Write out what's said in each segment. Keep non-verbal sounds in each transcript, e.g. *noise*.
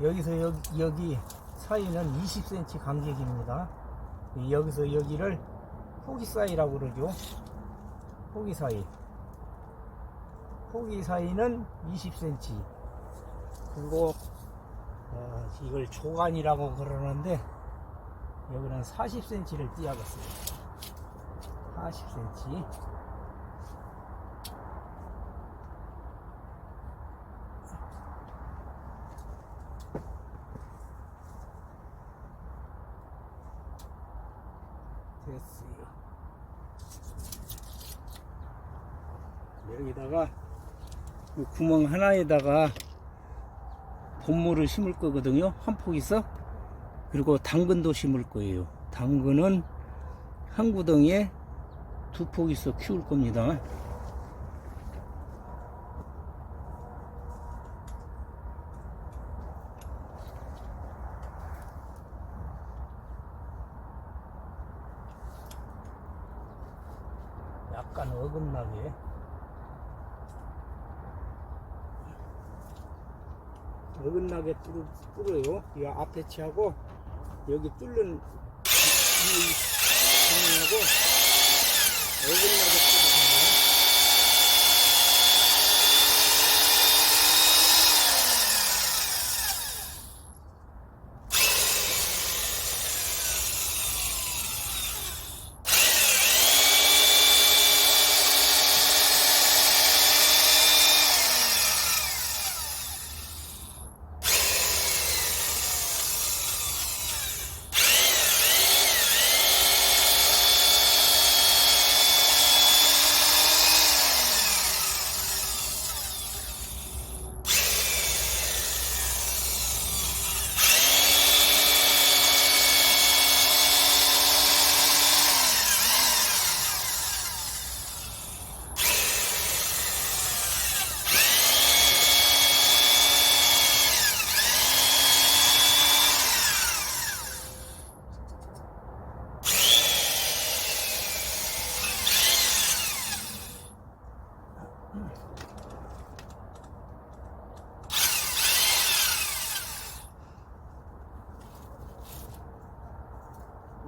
여기서 여기, 여기 사이는 20cm 간격입니다. 여기서 여기를 포기 사이라고 그러죠. 포기 사이. 포기 사이는 20cm. 그리고 어, 이걸 조간이라고 그러는데 여기는 40cm를 띄어봤어요. 40cm. 됐어요. 여기다가 이 구멍 하나에다가 본물을 심을 거거든요. 한 폭이서. 그리고 당근도 심을 거예요. 당근은 한 구덩이에 두 폭이서 키울 겁니다. 약간 어긋나게 어긋나게 뚫어, 뚫어요. 이 앞에 치하고 여기 뚫는 이 구멍하고 어긋나게 뚫어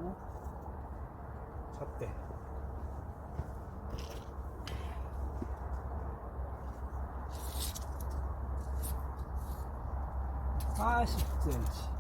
줍니다. 잣대. 사십 cm.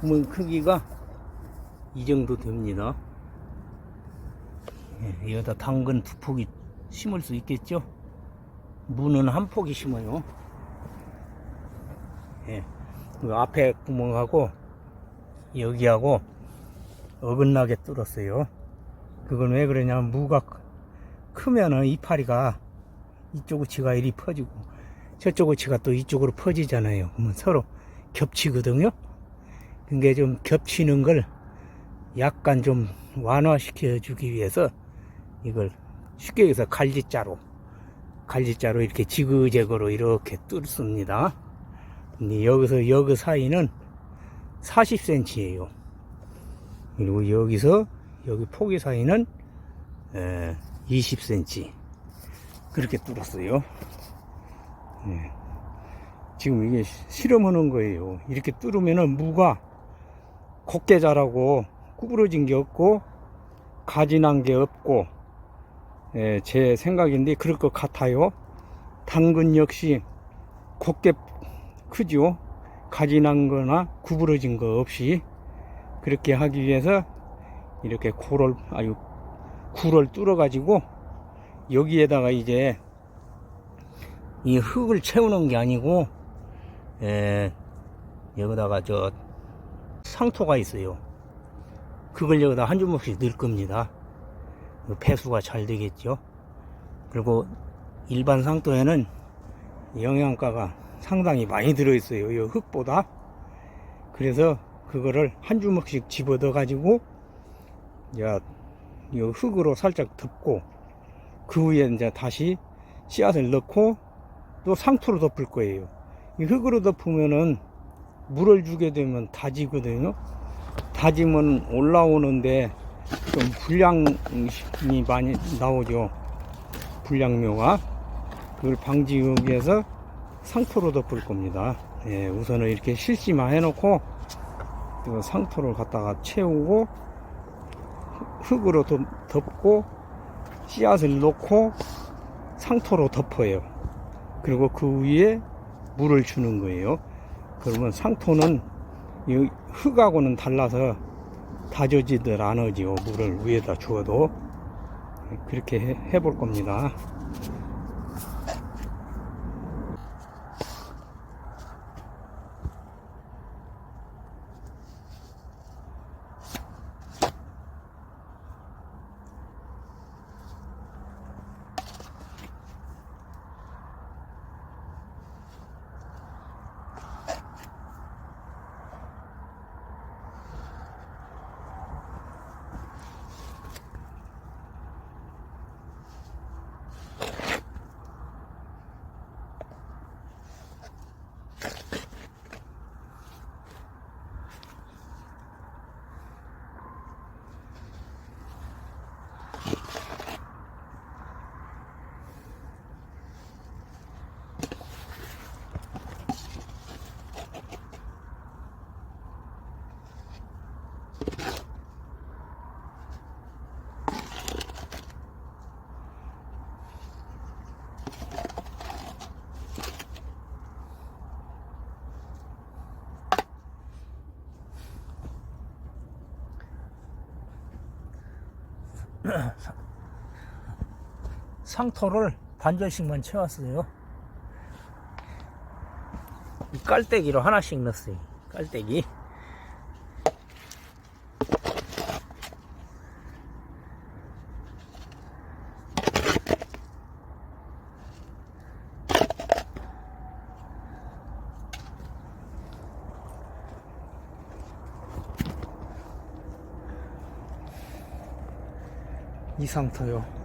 구멍 크기가 이 정도 됩니다. 예, 여기다 당근 두 폭이 심을 수 있겠죠? 무는 한 폭이 심어요. 예, 그 앞에 구멍하고 여기하고 어긋나게 뚫었어요. 그건 왜 그러냐면 무가 크- 크면은 이파리가 이쪽 우치가 이리 퍼지고 저쪽 우치가 또 이쪽으로 퍼지잖아요. 그러면 서로 겹치거든요. 그게 좀 겹치는 걸 약간 좀 완화시켜 주기 위해서 이걸 쉽게 얘기해서 갈지자로 갈지자로 이렇게 지그재그로 이렇게 뚫습니다. 여기서 여기 사이는 40cm예요. 그리고 여기서 여기 폭이 사이는 20cm 그렇게 뚫었어요. 예. 지금 이게 시- 실험하는 거예요. 이렇게 뚫으면은 무가 곱게 자라고 구부러진 게 없고 가지난 게 없고 예, 제 생각인데 그럴 것 같아요. 당근 역시 곱게 크죠. 가지난 거나 구부러진 거 없이 그렇게 하기 위해서 이렇게 고를 아유 굴을 뚫어 가지고 여기에다가 이제 이 흙을 채우는 게 아니고 에, 여기다가 저 상토가 있어요. 그걸 여기다 한 주먹씩 넣을 겁니다. 그 배수가 잘 되겠죠. 그리고 일반 상토에는 영양가가 상당히 많이 들어있어요. 이 흙보다. 그래서 그거를 한 주먹씩 집어넣어 가지고 야, 이 흙으로 살짝 덮고 그 위에 이제 다시 씨앗을 넣고 또 상토로 덮을 거예요. 이 흙으로 덮으면은 물을 주게 되면 다지거든요. 다지면 올라오는데 좀 불량이 많이 나오죠. 불량묘가. 그걸 방지하기 위해서 상토로 덮을 겁니다. 예, 우선은 이렇게 실시만 해놓고 또 상토를 갖다가 채우고 흙으로 덮- 덮고 씨앗을 놓고 상토로 덮어요. 그리고 그 위에 물을 주는 거예요. 그러면 상토는 이 흙하고는 달라서 다져지들 않으지요. 물을 위에다 주어도 그렇게 해, 해볼 겁니다. *clears throat* 상토를 반절씩만 채웠어요. 이 깔때기로 하나씩 넣었어요. 깔때기. 이 상토요.